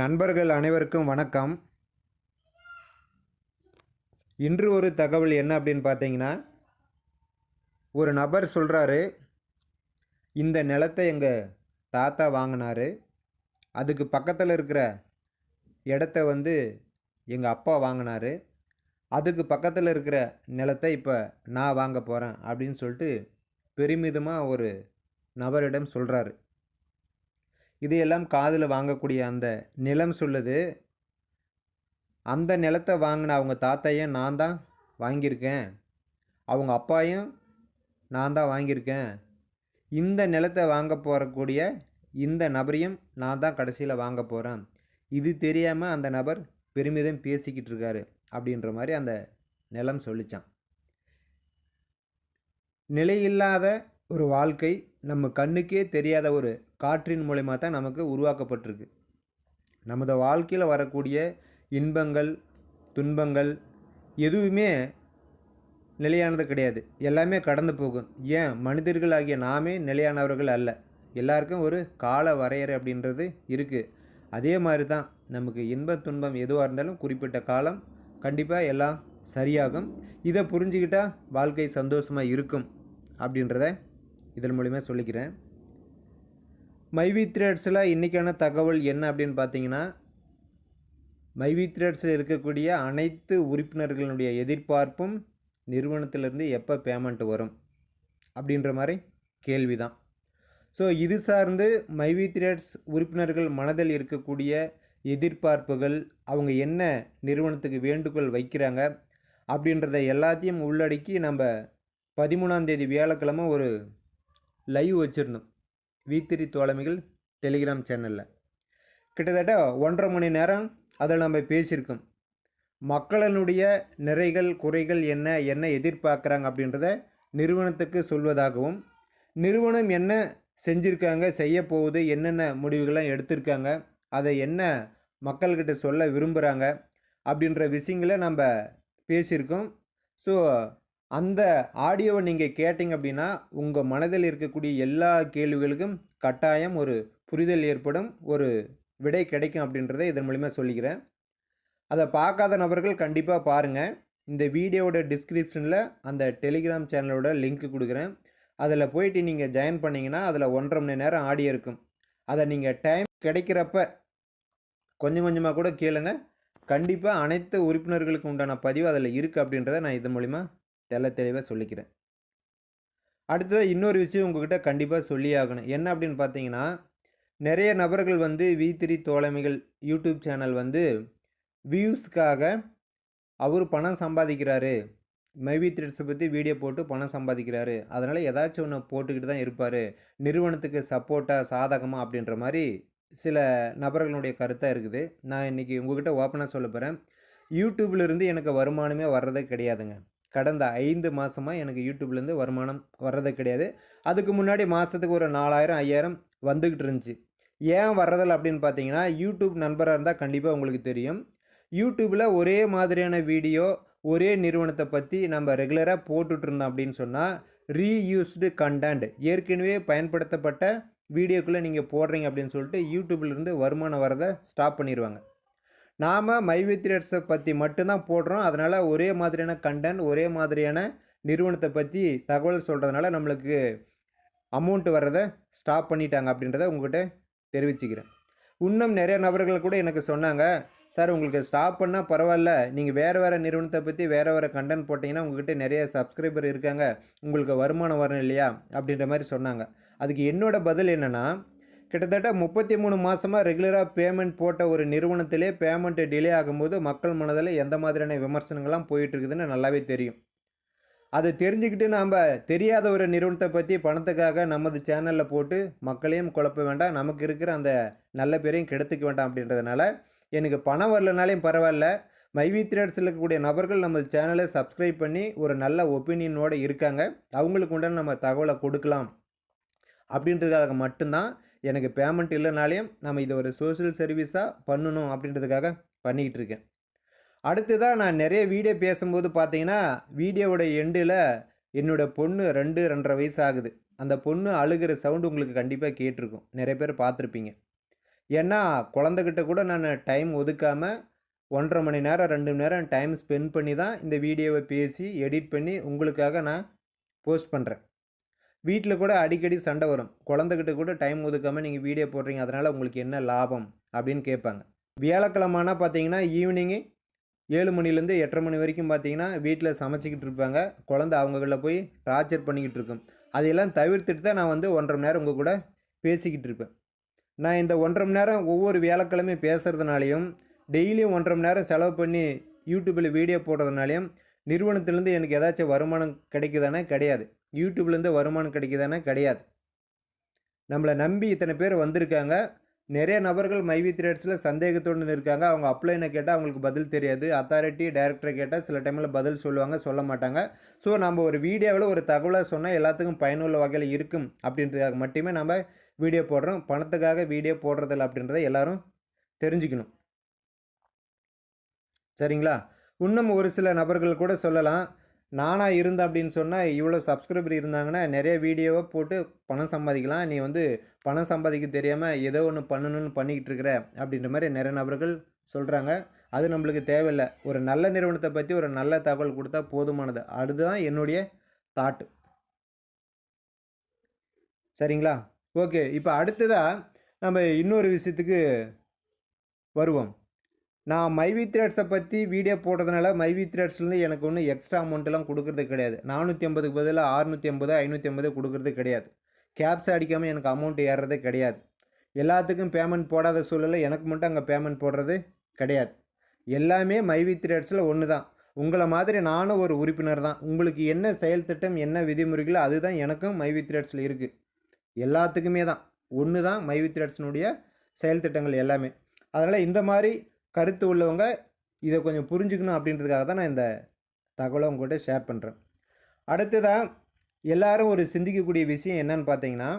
நண்பர்கள் அனைவருக்கும் வணக்கம். இன்று ஒரு தகவல் என்ன அப்படின்னு பார்த்தீங்கன்னா ஒரு நபர் சொல்கிறாரு இந்த நிலத்தை எங்கள் தாத்தா வாங்கினாரு அதுக்கு பக்கத்தில் இருக்கிற இடத்த வந்து எங்கள் அப்பா வாங்கினாரு அதுக்கு பக்கத்தில் இருக்கிற நிலத்தை இப்போ நான் வாங்க போகிறேன் அப்படின்னு சொல்லிட்டு பெருமிதமாக ஒரு நபரிடம் சொல்கிறாரு இதையெல்லாம் காதில் வாங்கக்கூடிய அந்த நிலம் சொல்லுது. அந்த நிலத்தை வாங்கின அவங்க தாத்தையும் நான் தான் வாங்கியிருக்கேன். அவங்க அப்பாயும் நான் தான் வாங்கியிருக்கேன். இந்த நிலத்தை வாங்க போகக்கூடிய இந்த நபரையும் நான் தான் கடைசியில் வாங்க போகிறேன் இது தெரியாமல் அந்த நபர் பெருமிதம் பேசிக்கிட்டு இருக்காரு அப்படின்ற மாதிரி அந்த நிலம் சொல்லிச்சான். நிலையில்லாத ஒரு வாழ்க்கை நம்ம கண்ணுக்கே தெரியாத ஒரு காற்றின் மூலயமா தான் நமக்கு உருவாக்கப்பட்டிருக்கு. நமது வாழ்க்கையில் வரக்கூடிய இன்பங்கள் துன்பங்கள் எதுவுமே நிலையானது கிடையாது. எல்லாமே கடந்து போகும். ஏன்? மனிதர்களாகிய நாமே நிலையானவர்கள் அல்ல. எல்லாருக்கும் ஒரு கால வரையறை அப்படின்றது இருக்குது அதே மாதிரி தான் நமக்கு இன்ப துன்பம் எதுவாக இருந்தாலும் குறிப்பிட்ட காலம் கண்டிப்பாக எல்லாம் சரியாகும். இதை புரிஞ்சுக்கிட்டால் வாழ்க்கை சந்தோஷமாக இருக்கும் அப்படின்றத இதன் மூலிமா சொல்லிக்கிறேன். மைவி த்ரெட்ஸில் இன்றைக்கான தகவல் என்ன அப்படின்னு பார்த்தீங்கன்னா மைவி த்ரெட்ஸில் இருக்கக்கூடிய அனைத்து உறுப்பினர்களுடைய எதிர்பார்ப்பும் நிறுவனத்திலிருந்து எப்போ பேமெண்ட் வரும் அப்படின்ற மாதிரி கேள்வி தான் ஸோ இது சார்ந்து மைவி த்ரெட்ஸ் உறுப்பினர்கள் மனதில் இருக்கக்கூடிய எதிர்பார்ப்புகள் அவங்க என்ன நிறுவனத்துக்கு வேண்டுகோள் வைக்கிறாங்க அப்படின்றத எல்லாத்தையும் உள்ளடக்கி நம்ம பதிமூணாம் தேதி வியாழக்கிழமை ஒரு லைவ் வச்சுருந்தோம். வீத்திரி தோழமைகள் டெலிகிராம் சேனலில். கிட்டத்தட்ட ஒன்றரை மணி நேரம் அதில் நம்ம பேசியிருக்கோம். மக்களினுடைய நிறைகள் குறைகள் என்ன என்ன எதிர்பார்க்குறாங்க அப்படின்றத நிறுவனத்துக்கு சொல்வதாகவும் நிறுவனம் என்ன செஞ்சுருக்காங்க செய்ய போகுது என்னென்ன முடிவுகள்லாம் எடுத்திருக்காங்க அதை என்ன மக்கள்கிட்ட சொல்ல விரும்புகிறாங்க அப்படின்ற விஷயங்களை நம்ம பேசியிருக்கோம். ஸோ அந்த ஆடியோவை நீங்கள் கேட்டிங்க அப்படின்னா உங்கள் மனதில் இருக்கக்கூடிய எல்லா கேள்விகளுக்கும் கட்டாயம் ஒரு புரிதல் ஏற்படும் ஒரு விடை கிடைக்கும் அப்படின்றத இதன் மூலிமா சொல்லிக்கிறேன். அதை பார்க்காத நபர்கள் கண்டிப்பாக பாருங்கள் இந்த வீடியோவோட டிஸ்கிரிப்ஷனில் அந்த டெலிகிராம் சேனலோட லிங்க் கொடுக்குறேன். அதில் போயிட்டு நீங்கள் ஜாயின் பண்ணிங்கன்னா அதில் ஒன்றரை மணி நேரம் ஆடியோ இருக்கும். அதை நீங்கள் டைம் கிடைக்கிறப்ப கொஞ்சம் கொஞ்சமாக கூட கேளுங்க. கண்டிப்பாக அனைத்து உறுப்பினர்களுக்கு உண்டான பதிவு அதில் இருக்குது அப்படின்றத நான் இது மூலிமா தெள்ள தெளிவாக சொல்லிக்கிறேன். அடுத்தது இன்னொரு விஷயம் உங்ககிட்ட கண்டிப்பாக சொல்லி ஆகணும் என்ன அப்படின்னு பார்த்தீங்கன்னா நிறைய நபர்கள் வந்து வி த்ரீ தோழமைகள் யூடியூப் சேனல் வந்து வியூஸ்க்காக அவர் பணம் சம்பாதிக்கிறாரு. மைவி த்ரெட்ஸை பற்றி வீடியோ போட்டு பணம் சம்பாதிக்கிறாரு. அதனால் ஏதாச்சும் ஒன்று போட்டுக்கிட்டு தான் இருப்பார். நிறுவனத்துக்கு சப்போர்ட்டாக சாதகமாக அப்படின்ற மாதிரி சில நபர்களுடைய கருத்தாக இருக்குது. நான் இன்றைக்கி உங்ககிட்ட ஓப்பனாக சொல்ல போகிறேன் யூடியூப்லேருந்து எனக்கு வருமானமே வர்றதே கிடையாதுங்க. கடந்த ஐந்து மாதமாக எனக்கு யூடியூப்லேருந்து வருமானம் வர்றது கிடையாது. அதுக்கு முன்னாடி மாதத்துக்கு ஒரு நாலாயிரம் ஐயாயிரம் வந்துக்கிட்டு இருந்துச்சு. ஏன் வர்றதில்ல அப்படின்னு பார்த்தீங்கன்னா யூடியூப் நண்பராக இருந்தால் கண்டிப்பாக உங்களுக்கு தெரியும். யூடியூப்பில் ஒரே மாதிரியான வீடியோ ஒரே நிறுவனத்தை பற்றி நம்ம ரெகுலராக போட்டுட்டு இருந்தோம் அப்படின்னு சொன்னால் ரீயூஸ்டு கண்டென்ட் ஏற்கனவே பயன்படுத்தப்பட்ட வீடியோக்குள்ளே நீங்கள் போடுறீங்க அப்படின்னு சொல்லிட்டு யூடியூப்லேருந்து வருமானம் வரதை ஸ்டாப் பண்ணிடுவாங்க நாம் மைவித்ரேட்ஸை பற்றி மட்டும்தான் போடுறோம். அதனால் ஒரே மாதிரியான கண்டென்ட் ஒரே மாதிரியான நிறுவனத்தை பற்றி தகவல் சொல்கிறதுனால நம்மளுக்கு அமௌண்ட் வர்றதை ஸ்டாப் பண்ணிட்டாங்க அப்படின்றத உங்கள்கிட்ட தெரிவிச்சுக்கிறேன். இன்னும் நிறைய நபர்கள் கூட எனக்கு சொன்னாங்க சார் உங்களுக்கு ஸ்டாப் பண்ணால் பரவாயில்ல. நீங்கள் வேறு வேறு நிறுவனத்தை பற்றி வேறு வேறு கண்டென்ட் போட்டிங்கன்னா உங்கள்கிட்ட நிறைய சப்ஸ்கிரைபர் இருக்காங்க. உங்களுக்கு வருமானம் வரும் இல்லையா? அப்படின்ற மாதிரி சொன்னாங்க. அதுக்கு என்னோடய பதில் என்னென்னா கிட்டத்தட்ட முப்பத்தி மூணு மாதமாக ரெகுலராக பேமெண்ட் போட்ட ஒரு நிறுவனத்திலே பேமெண்ட்டு டிலே ஆகும்போது மக்கள் மனதில் எந்த மாதிரியான விமர்சனங்கள்லாம் போயிட்டுருக்குதுன்னு நல்லாவே தெரியும். அதை தெரிஞ்சுக்கிட்டு நாம் தெரியாத ஒரு நிறுவனத்தை பற்றி பணத்துக்காக நமது சேனலில் போட்டு மக்களையும் குழப்ப வேண்டாம். நமக்கு இருக்கிற அந்த நல்ல பேரையும் கெடுத்துக்க வேண்டாம் அப்படின்றதுனால எனக்கு பணம் வரலனாலையும் பரவாயில்ல. மைவி த்ரேட்ஸில் இருக்கக்கூடிய நபர்கள் நமது சேனலை சப்ஸ்கிரைப் பண்ணி ஒரு நல்ல ஒப்பீனியனோடு இருக்காங்க. அவங்களுக்கு உண்டான நம்ம தகவலை கொடுக்கலாம். அப்படின்றதுக்காக மட்டும்தான் எனக்கு பேமெண்ட் இல்லைனாலையும் நம்ம இதை ஒரு சோஷியல் சர்வீஸாக பண்ணணும் அப்படின்றதுக்காக பண்ணிக்கிட்டு இருக்கேன். அடுத்ததாக நான் நிறைய வீடியோ பேசும்போது பார்த்தீங்கன்னா வீடியோவோட எண்டில் என்னோடய பொண்ணு ரெண்டு ரெண்டரை வயசு ஆகுது. அந்த பொண்ணு அழுகிற சவுண்டு உங்களுக்கு கண்டிப்பாக கேட்டிருக்கும். நிறைய பேர் பார்த்துருப்பீங்க. ஏன்னா குழந்தைகிட்ட கூட நான் டைம் ஒதுக்காமல் ஒன்றரை மணி நேரம் ரெண்டு மணி நேரம் டைம் ஸ்பெண்ட் பண்ணி தான் இந்த வீடியோவை பேசி எடிட் பண்ணி உங்களுக்காக நான் போஸ்ட் பண்ணுறேன் வீட்டில் கூட அடிக்கடி சண்டை வரும். குழந்தைகிட்ட கூட டைம் ஒதுக்காமல் நீங்கள் வீடியோ போடுறீங்க. அதனால் உங்களுக்கு என்ன லாபம்? அப்படின்னு கேட்பாங்க. வியாழக்கிழமைனா பார்த்தீங்கன்னா ஈவினிங்கு ஏழு மணிலேருந்து எட்டரை மணி வரைக்கும் பார்த்தீங்கன்னா வீட்டில் சமைச்சிக்கிட்டு இருப்பாங்க. குழந்த அவங்ககளில் போய் டார்ச்சர் பண்ணிக்கிட்டு இருக்கும். அதையெல்லாம் தவிர்த்துட்டு தான் நான் வந்து ஒன்றரை மணி நேரம் உங்கள் கூட பேசிக்கிட்டு இருப்பேன். நான் இந்த ஒன்றரை மணி நேரம் ஒவ்வொரு வியாழக்கிழமையும் பேசுகிறதுனாலையும் டெய்லியும் ஒன்றரை மணி நேரம் செலவு பண்ணி யூடியூப்பில் வீடியோ போடுறதுனாலையும் நிறுவனத்துலேருந்து எனக்கு ஏதாச்சும் வருமானம் கிடைக்குதானே? கிடையாது. யூடியூப்லேருந்து வருமானம் கிடைக்குதானே? கிடையாது. நம்மளை நம்பி இத்தனை பேர் வந்திருக்காங்க. நிறைய நபர்கள் மைவி த்ரேட்ஸில் சந்தேகத்தோடு இருக்காங்க அவங்க அப்ளைனை கேட்டால் அவங்களுக்கு பதில் தெரியாது. அத்தாரிட்டி டைரக்டரை கேட்டால் சில டைமில் பதில் சொல்லுவாங்க சொல்ல மாட்டாங்க. ஸோ நம்ம ஒரு வீடியோவில் ஒரு தகவலை சொன்னால் எல்லாத்துக்கும் பயனுள்ள வகையில் இருக்கும் அப்படின்றதுக்காக மட்டுமே நம்ம வீடியோ போடுறோம். பணத்துக்காக வீடியோ போடுறதில்ல அப்படின்றத எல்லாரும் தெரிஞ்சுக்கணும். சரிங்களா? இன்னும் ஒரு சில நபர்கள் கூட சொல்லலாம். நானாக இருந்தேன் அப்படின்னு சொன்னால் இவ்வளோ சப்ஸ்கிரைபர் இருந்தாங்கன்னா நிறைய வீடியோவை போட்டு பணம் சம்பாதிக்கலாம். நீ வந்து பணம் சம்பாதிக்க தெரியாமல் ஏதோ ஒன்று பண்ணணும்னு பண்ணிக்கிட்டு இருக்கிற அப்படின்ற மாதிரி நிறைய நபர்கள் சொல்கிறாங்க அது நம்மளுக்கு தேவையில்லை. ஒரு நல்ல நிறுவனத்தை பற்றி ஒரு நல்ல தகவல் கொடுத்தா போதுமானது. அதுதான் என்னுடைய தாட்டு சரிங்களா? ஓகே. இப்போ அடுத்ததாக நம்ம இன்னொரு விஷயத்துக்கு வருவோம். நான் மைவி த்ரெட்ஸை பற்றி வீடியோ போடுறதுனால மைவி த்ரெட்ஸ்லேருந்து எனக்கு ஒன்றும் எக்ஸ்ட்ரா அமௌண்ட்டெல்லாம் கொடுக்குறது கிடையாது. நானூற்றி ஐம்பதுக்கு பதிலாக அறுநூற்றி ஐம்பது ஐநூற்றி ஐம்பது கொடுக்குறது கிடையாது. கேப்ஸ் அடிக்காமல் எனக்கு அமௌண்ட் ஏறுறதே கிடையாது. எல்லாத்துக்கும் பேமெண்ட் போடாத சூழலில் எனக்கு மட்டும் அங்கே பேமெண்ட் போடுறது கிடையாது. எல்லாமே மைவி த்ரெட்ஸில் ஒன்று தான் உங்களை மாதிரி நானும் ஒரு உறுப்பினர் தான். உங்களுக்கு என்ன செயல் திட்டம் என்ன விதிமுறைகளோ அதுதான் எனக்கும் மைவி த்ரெட்ஸில் இருக்குது எல்லாத்துக்குமே தான். ஒன்று தான் மைவி த்ரெட்ஸினுடைய செயல் திட்டங்கள் எல்லாமே. அதனால் இந்த மாதிரி கருத்து உள்ளவங்க இதை கொஞ்சம் புரிஞ்சுக்கணும் அப்படின்றதுக்காக தான் நான் இந்த தகவலை உங்கள்கிட்ட ஷேர் பண்ணுறேன் அடுத்ததாக எல்லாரும் ஒரு சிந்திக்கக்கூடிய விஷயம் என்னன்னு பார்த்தீங்கன்னா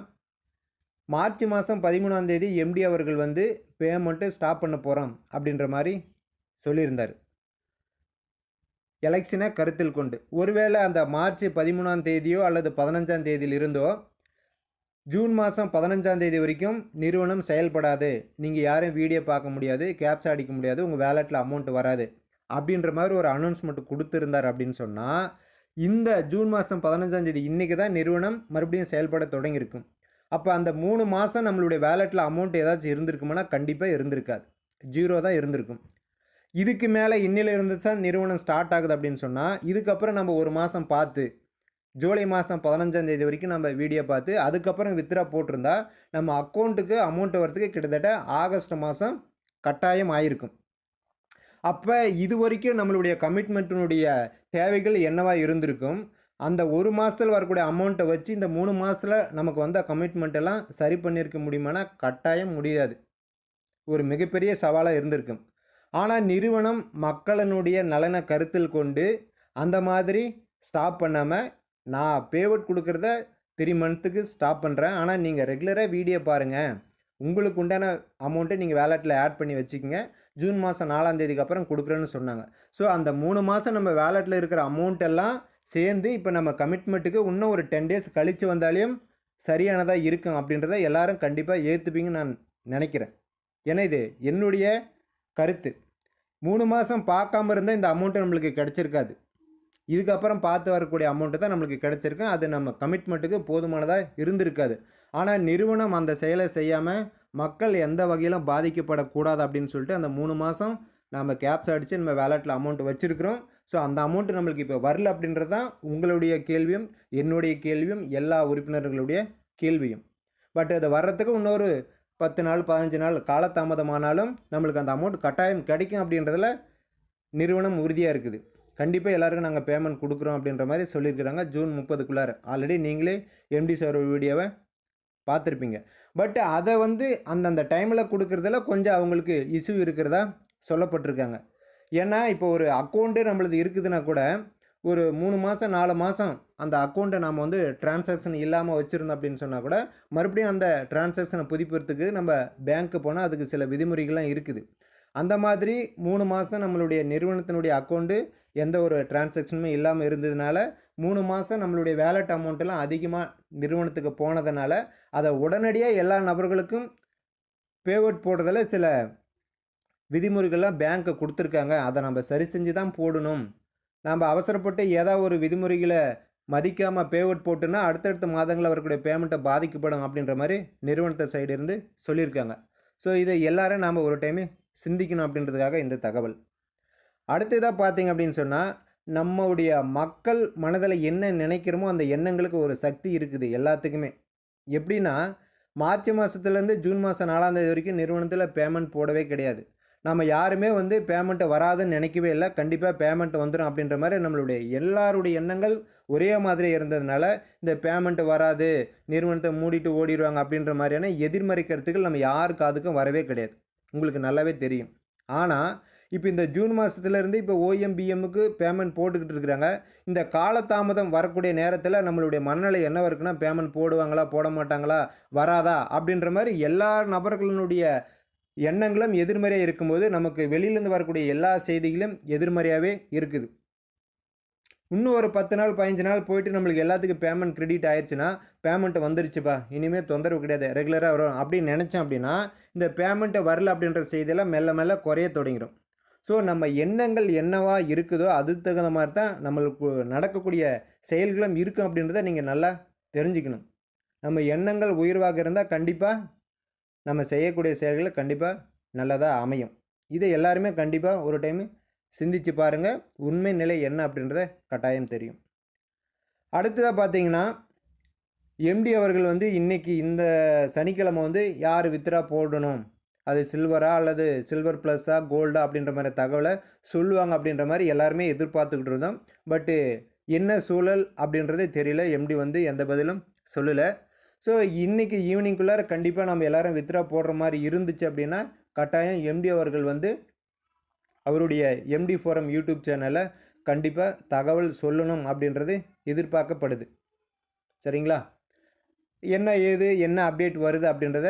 மார்ச் மாதம் பதிமூணாம் தேதி எம்டி அவர்கள் வந்து பேமெண்ட்டு ஸ்டாப் பண்ண போகிறோம் அப்படின்ற மாதிரி சொல்லியிருந்தார். எலெக்ஷனை கருத்தில் கொண்டு. ஒருவேளை அந்த மார்ச் பதிமூணாம் தேதியோ அல்லது பதினஞ்சாம் தேதியில் இருந்தோ ஜூன் மாதம் பதினஞ்சாம் தேதி வரைக்கும் நிறுவனம் செயல்படாது. நீங்கள் யாரும் வீடியோ பார்க்க முடியாது கேப்ஸ் அடிக்க முடியாது உங்கள் வேலெட்டில் அமௌண்ட் வராது. அப்படின்ற மாதிரி ஒரு அனௌன்ஸ்மெண்ட் கொடுத்துருந்தார் அப்படின்னு சொன்னால் இந்த ஜூன் மாதம் பதினஞ்சாம் தேதி இன்றைக்கி தான் நிறுவனம் மறுபடியும் செயல்பட தொடங்கியிருக்கும். அப்போ அந்த மூணு மாதம் நம்மளுடைய வேலெட்டில் அமௌண்ட் ஏதாச்சும் இருந்திருக்குமானா கண்டிப்பாக இருந்திருக்காது. ஜீரோ தான் இருந்திருக்கும். இதுக்கு மேலே இன்னில இருந்துச்சா நிறுவனம் ஸ்டார்ட் ஆகுது அப்படின்னு சொன்னால் இதுக்கப்புறம் நம்ம ஒரு மாதம் பார்த்து ஜூலை மாதம் பதினஞ்சாம் தேதி வரைக்கும் நம்ம வீடியோ பார்த்து அதுக்கப்புறம் வித்ரா போட்டிருந்தா நம்ம அக்கௌண்ட்டுக்கு அமௌண்ட் வரத்துக்கு கிட்டத்தட்ட ஆகஸ்ட் மாதம் கட்டாயம் ஆயிருக்கும். அப்போ இது வரைக்கும் நம்மளுடைய கமிட்மெண்ட்டினுடைய தேவைகள் என்னவாக இருந்திருக்கும்? அந்த ஒரு மாதத்தில் வரக்கூடிய அமௌண்ட்டை வச்சு இந்த மூணு மாதத்தில் நமக்கு வந்த கமிட்மெண்ட் எல்லாம் சரி பண்ணியிருக்க முடியுமானா கட்டாயம் முடியாது. ஒரு மிகப்பெரிய சவாலாக இருந்திருக்கும். ஆனால் நிறுவனம் மக்களினுடைய நலனை கருத்தில் கொண்டு அந்த மாதிரி ஸ்டாப் பண்ணாமல் நான் பேவட் கொடுக்குறத த்ரீ மந்த்துக்கு ஸ்டாப் பண்ணுறேன் ஆனால் நீங்கள் ரெகுலராக வீடியோ பாருங்கள் உங்களுக்கு உண்டான அமௌண்ட்டை நீங்கள் வேலெட்டில் ஆட் பண்ணி வச்சுக்கோங்க. ஜூன் மாதம் நாலாம் தேதிக்கு அப்புறம் கொடுக்குறேன்னு சொன்னாங்க. ஸோ அந்த மூணு மாதம் நம்ம வேலெட்டில் இருக்கிற அமௌண்ட் எல்லாம் சேர்ந்து இப்போ நம்ம கமிட்மெண்ட்டுக்கு இன்னும் ஒரு டென் டேஸ் கழித்து வந்தாலையும் சரியானதாக இருக்கும் அப்படின்றத எல்லாரும் கண்டிப்பாக ஏற்றுப்பீங்கன்னு நான் நினைக்கிறேன். ஏன்னா இது என்னுடைய கருத்து. மூணு மாதம் பார்க்காம இருந்தால் இந்த அமௌண்ட்டு நம்மளுக்கு கிடச்சிருக்காது. இதுக்கப்புறம் பார்த்து வரக்கூடிய அமௌண்ட்டு தான் நம்மளுக்கு கிடச்சிருக்கு. அது நம்ம கமிட்மெண்ட்டுக்கு போதுமானதாக இருந்திருக்காது. ஆனால் நிறுவனம் அந்த செயலை செய்யாமல் மக்கள் எந்த வகையிலும் பாதிக்கப்படக்கூடாது அப்படின்னு சொல்லிட்டு அந்த மூணு மாதம் நம்ம கேப்ஸ் அடித்து நம்ம வேலெட்டில் அமௌண்ட் வச்சுருக்கிறோம். ஸோ அந்த அமௌண்ட்டு நம்மளுக்கு இப்போ வரல அப்படின்றது தான் உங்களுடைய கேள்வியும் என்னுடைய கேள்வியும் எல்லா உறுப்பினர்களுடைய கேள்வியும். பட் அது வர்றதுக்கு இன்னொரு பத்து நாள் பதினஞ்சு நாள் காலதாமதமானாலும் நம்மளுக்கு அந்த அமௌண்ட் கட்டாயம் கிடைக்கும் அப்படின்றதுல நிறுவனம் உறுதியாக இருக்குது. கண்டிப்பாக எல்லாருக்கும் நாங்கள் பேமெண்ட் கொடுக்குறோம் அப்படின்ற மாதிரி சொல்லியிருக்கிறாங்க. ஜூன் முப்பதுக்குள்ளார. ஆல்ரெடி நீங்களே எம்டி சார் வீடியோவை பார்த்துருப்பீங்க. பட் அதை வந்து அந்தந்த டைமில் கொடுக்குறதுல கொஞ்சம் அவங்களுக்கு இஷ்யூ இருக்கிறதா சொல்லப்பட்டிருக்காங்க. ஏன்னா இப்போ ஒரு அக்கௌண்ட்டு நம்மளது இருக்குதுன்னா கூட ஒரு மூணு மாதம் நாலு மாதம் அந்த அக்கௌண்ட்டை நாம் வந்து டிரான்சாக்ஷன் இல்லாமல் வச்சுருந்தோம் அப்படின்னு சொன்னால் கூட மறுபடியும் அந்த டிரான்சாக்ஷனை புதுப்பிக்கிறதுக்கு நம்ம பேங்க்கு போனால் அதுக்கு சில விதிமுறைகள்லாம் இருக்குது. அந்த மாதிரி மூணு மாதம் நம்மளுடைய நிறுவனத்தினுடைய அக்கௌண்ட்டு எந்த ஒரு டிரான்சாக்ஷனுமே இல்லாமல் இருந்ததுனால மூணு மாதம் நம்மளுடைய வேலட் அமௌண்ட்டெல்லாம் அதிகமாக நிறுவனத்துக்கு போனதுனால அதை உடனடியாக எல்லா நபர்களுக்கும் பேவட் போடுறதில் சில விதிமுறைகள்லாம் பேங்க்கு கொடுத்துருக்காங்க. அதை நம்ம சரி செஞ்சு தான் போடணும். நம்ம அவசரப்பட்டு ஏதாவது ஒரு விதிமுறைகளை மதிக்காமல் பேவட் போட்டுன்னா அடுத்தடுத்த மாதங்களில் வரக்கூடிய பேமெண்ட்டை பாதிக்கப்படும் அப்படின்ற மாதிரி நிறுவனத்தை சைடு இருந்து சொல்லியிருக்காங்க. ஸோ இதை எல்லாரும் நாம் ஒரு டைமு சிந்திக்கணும் அப்படின்றதுக்காக இந்த தகவல். அடுத்ததாக பார்த்தீங்க அப்படின்னு சொன்னால் நம்முடைய மக்கள் மனதில் என்ன நினைக்கிறோமோ அந்த எண்ணங்களுக்கு ஒரு சக்தி இருக்குது எல்லாத்துக்குமே. எப்படின்னா மார்ச் மாதத்துலேருந்து ஜூன் மாதம் நாலாந்தேதி வரைக்கும் நிறுவனத்தில் பேமெண்ட் போடவே கிடையாது. நம்ம யாருமே வந்து பேமெண்ட்டை வராதுன்னு நினைக்கவே இல்லை. கண்டிப்பாக பேமெண்ட் வந்துடும் அப்படின்ற மாதிரி நம்மளுடைய எல்லாருடைய எண்ணங்கள் ஒரே மாதிரி இருந்ததுனால இந்த பேமெண்ட் வராது நிறுவனத்தை மூடிட்டு ஓடிடுவாங்க அப்படின்ற மாதிரியான எதிர்மறை கருத்துக்கள் நம்ம யாரு காதுக்கும் வரவே கிடையாது. உங்களுக்கு நல்லாவே தெரியும். ஆனால் இப்போ இந்த ஜூன் மாதத்துலேருந்து இப்போ ஓஎம்பிஎம்முக்கு பேமெண்ட் போட்டுக்கிட்டு இருக்கிறாங்க. இந்த காலதாமதம் வரக்கூடிய நேரத்தில் நம்மளுடைய மனநிலை என்ன இருக்குன்னா பேமெண்ட் போடுவாங்களா போட மாட்டாங்களா வராதா அப்படின்ற மாதிரி எல்லா நபர்களுடைய எண்ணங்களும் எதிர்மறையாக இருக்கும்போது நமக்கு வெளியிலேருந்து வரக்கூடிய எல்லா செய்திகளும் எதிர்மறையாகவே இருக்குது. இன்னும் ஒரு பத்து நாள் பதினஞ்சு நாள் போயிட்டு நம்மளுக்கு எல்லாத்துக்கும் பேமெண்ட் கிரெடிட் ஆயிடுச்சுன்னா பேமெண்ட் வந்துருச்சுப்பா இனிமேல் தொந்தரவு கிடையாது ரெகுலராக வரும் அப்படின்னு நினச்சோம் அப்படின்னா இந்த பேமெண்ட்டை வரல அப்படின்ற செய்தியெல்லாம் மெல்ல மெல்ல குறைய தொடங்கிடும் ஸோ நம்ம எண்ணங்கள் என்னவா இருக்குதோ அதுக்கு தகுந்த மாதிரி தான் நம்மளுக்கு நடக்கக்கூடிய செயல்களும் இருக்கும் அப்படின்றத நீங்கள் நல்லா தெரிஞ்சுக்கணும். நம்ம எண்ணங்கள் உயர்வாக இருந்தால் கண்டிப்பாக நம்ம செய்யக்கூடிய செயல்களை கண்டிப்பாக நல்லதாக அமையும். இதை எல்லாருமே கண்டிப்பாக ஒரு டைம் சிந்திச்சு பாருங்கள் உண்மை நிலை என்ன அப்படின்றத கட்டாயம் தெரியும். அடுத்ததாக பார்த்தீங்கன்னா எம்டி அவர்கள் வந்து இன்றைக்கி இந்த சனிக்கிழமை வந்து யார் வித்ரா போடணும்? அது சில்வரா அல்லது சில்வர் ப்ளஸ்ஸா கோல்டா அப்படின்ற மாதிரி தகவலை சொல்லுவாங்க அப்படின்ற மாதிரி எல்லாருமே எதிர்பார்த்துக்கிட்டு இருந்தோம். பட்டு என்ன சூழல் அப்படின்றதே தெரியல. எம்டி வந்து எந்த பதிலும் சொல்லலை. ஸோ இன்றைக்கி ஈவினிங்குள்ளார கண்டிப்பாக நம்ம எல்லோரும் வித்ரா போடுற மாதிரி இருந்துச்சு அப்படின்னா கட்டாயம் எம்டி அவர்கள் வந்து அவருடைய எம்டி ஃபோரம் யூடியூப் சேனலை கண்டிப்பாக தகவல் சொல்லணும் அப்படின்றது எதிர்பார்க்கப்படுது. சரிங்களா? என்ன ஏது என்ன அப்டேட் வருது அப்படின்றத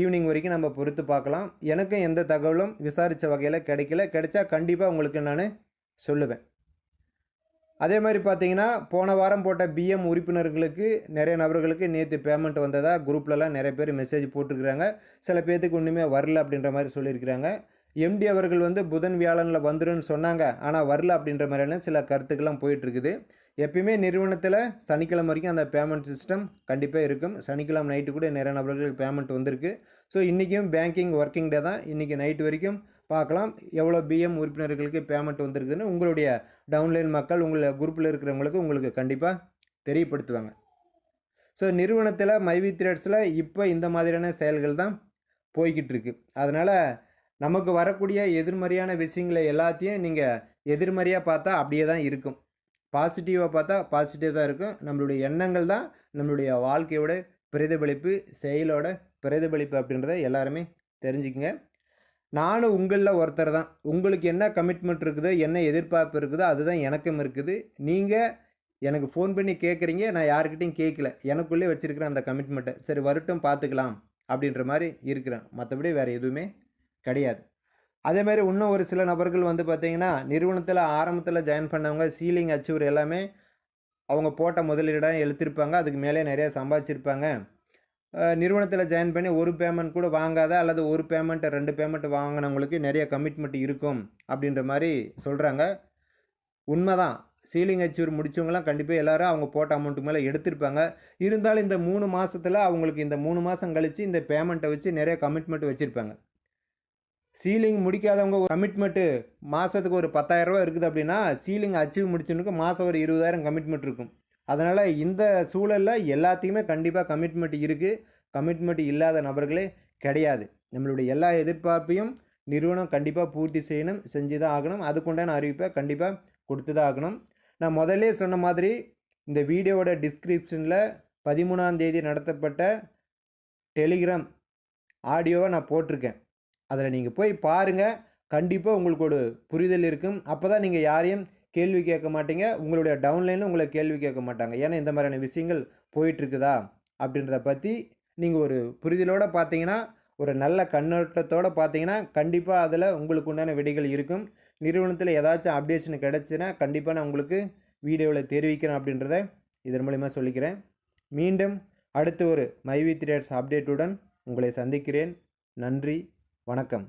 ஈவினிங் வரைக்கும் நம்ம பொறுத்து பார்க்கலாம். எனக்கும் எந்த தகவலும் விசாரித்த வகையில் கிடைக்கல. கிடைச்சா கண்டிப்பாக உங்களுக்கு நான் சொல்லுவேன். அதே மாதிரி பார்த்தீங்கன்னா போன வாரம் போட்ட பிஎம் உறுப்பினர்களுக்கு நிறைய நபர்களுக்கு நேற்று பேமெண்ட் வந்ததா குரூப்லலாம் நிறைய பேர் மெசேஜ் போட்டிருக்கிறாங்க. சில பேர்த்துக்கு ஒன்றுமே வரல அப்படின்ற மாதிரி சொல்லியிருக்கிறாங்க. எம்டி அவர்கள் வந்து புதன் வியாழனில் வந்துருன்னு சொன்னாங்க. ஆனால் வரல அப்படின்ற மாதிரியான சில கருத்துக்கெல்லாம் போயிட்டுருக்குது எப்பயுமே நிறுவனத்தில் சனிக்கிழமை வரைக்கும் அந்த பேமெண்ட் சிஸ்டம் கண்டிப்பாக இருக்கும். சனிக்கிழமை நைட்டு கூட நிறைய நபர்களுக்கு பேமெண்ட் வந்திருக்கு. ஸோ இன்றைக்கும் பேங்கிங் ஒர்க்கிங் டே தான். இன்றைக்கி நைட்டு வரைக்கும் பார்க்கலாம். எவ்வளோ பிஎம் உறுப்பினர்களுக்கு பேமெண்ட் வந்திருக்குதுன்னு உங்களுடைய டவுன்லைன் மக்கள் உங்களை குரூப்பில் இருக்கிறவங்களுக்கு உங்களுக்கு கண்டிப்பாக தெரியப்படுத்துவாங்க. ஸோ நிறுவனத்தில் மைவி த்ரெட்ஸில் இப்போ இந்த மாதிரியான செயல்கள் தான் போய்கிட்டு இருக்கு. அதனால் நமக்கு வரக்கூடிய எதிர்மறையான விஷயங்களை எல்லாத்தையும் நீங்கள் எதிர்மறையாக பார்த்தா அப்படியே தான் இருக்கும். பாசிட்டிவாக பார்த்தா பாசிட்டிவ் தான் இருக்கும். நம்மளுடைய எண்ணங்கள் தான் நம்மளுடைய வாழ்க்கையோட பிரதிபலிப்பு செயலோட பிரதிபலிப்பு அப்படின்றத எல்லாருமே தெரிஞ்சுக்கங்க. நானும் உங்களில் ஒருத்தர் தான். உங்களுக்கு என்ன கமிட்மெண்ட் இருக்குதோ என்ன எதிர்பார்ப்பு இருக்குதோ அதுதான் எனக்கும் இருக்குது. நீங்கள் எனக்கு ஃபோன் பண்ணி கேட்குறீங்க நான் யாருக்கிட்டையும் கேட்கல எனக்குள்ளே வச்சுருக்கிறேன் அந்த கமிட்மெண்ட்டை சரி வரட்டும் பார்த்துக்கலாம் அப்படின்ற மாதிரி இருக்கிறேன். மற்றபடி வேறு எதுவுமே கிடையாது. அதே மாதிரி இன்னும் ஒரு சில நபர்கள் வந்து பார்த்திங்கன்னா நிறுவனத்தில் ஆரம்பத்தில் ஜாயின் பண்ணவங்க சீலிங் அச்சீவர் எல்லாமே அவங்க போட்ட முதலீடாக எழுத்திருப்பாங்க அதுக்கு மேலே நிறையா சம்பாதிச்சிருப்பாங்க. நிறுவனத்தில் ஜாயின் பண்ணி ஒரு பேமெண்ட் கூட வாங்காத அல்லது ஒரு பேமெண்ட்டை ரெண்டு பேமெண்ட் வாங்கினவங்களுக்கு நிறைய கமிட்மெண்ட் இருக்கும் அப்படின்ற மாதிரி சொல்கிறாங்க உண்மைதான். சீலிங் அச்சீவர் முடித்தவங்களாம் கண்டிப்பாக எல்லோரும் அவங்க போட்ட அமௌண்ட்டு மேலே எடுத்திருப்பாங்க. இருந்தாலும் இந்த மூணு மாதத்தில் அவங்களுக்கு இந்த மூணு மாதம் கழித்து இந்த பேமெண்ட்டை வச்சு நிறைய கமிட்மெண்ட் வச்சுருப்பாங்க. சீலிங் முடிக்காதவங்க ஒரு கமிட்மெண்ட்டு மாதத்துக்கு ஒரு பத்தாயிரரூவா இருக்குது அப்படின்னா சீலிங் அச்சீவ் முடிச்சவனுக்கு மாதம் ஒரு இருபதாயிரம் கமிட்மெண்ட் இருக்கும். அதனால் இந்த சூழலில் எல்லாத்தையுமே கண்டிப்பாக கமிட்மெண்ட் இருக்குது கமிட்மெண்ட் இல்லாத நபர்களே கிடையாது. நம்மளுடைய எல்லா எதிர்பார்ப்பையும் நிறுவனம் கண்டிப்பாக பூர்த்தி செய்யணும் செஞ்சு தான் ஆகணும். அதுக்குண்டான அறிவிப்பை கண்டிப்பாக கொடுத்து தான் ஆகணும். நான் முதல்லே சொன்ன மாதிரி இந்த வீடியோவோட டிஸ்கிரிப்ஷனில் பதிமூணாம் தேதி நடத்தப்பட்ட டெலிகிராம் ஆடியோவை நான் போட்டிருக்கேன். அதில் நீங்கள் போய் பாருங்கள் கண்டிப்பாக உங்களுக்கு ஒரு புரிதல் இருக்கும். அப்போ தான் நீங்கள் யாரையும் கேள்வி கேட்க மாட்டீங்க. உங்களுடைய டவுன்லைனில் உங்களை கேள்வி கேட்க மாட்டாங்க. ஏன்னா இந்த மாதிரியான விஷயங்கள் போயிட்டுருக்குதா? அப்படின்றத பற்றி நீங்கள் ஒரு புரிதலோடு பார்த்தீங்கன்னா ஒரு நல்ல கண்ணோட்டத்தோடு பார்த்தீங்கன்னா கண்டிப்பாக அதில் உங்களுக்கு உண்டான விடைகள் இருக்கும். நிறுவனத்தில் ஏதாச்சும் அப்டேஷன் கிடச்சுன்னா கண்டிப்பாக நான் உங்களுக்கு வீடியோவில் தெரிவிக்கிறேன் அப்படின்றத இதன் மூலிமா சொல்லிக்கிறேன். மீண்டும் அடுத்து ஒரு மைவி த்ரேட்ஸ் அப்டேட்டுடன் உங்களை சந்திக்கிறேன். நன்றி. வணக்கம்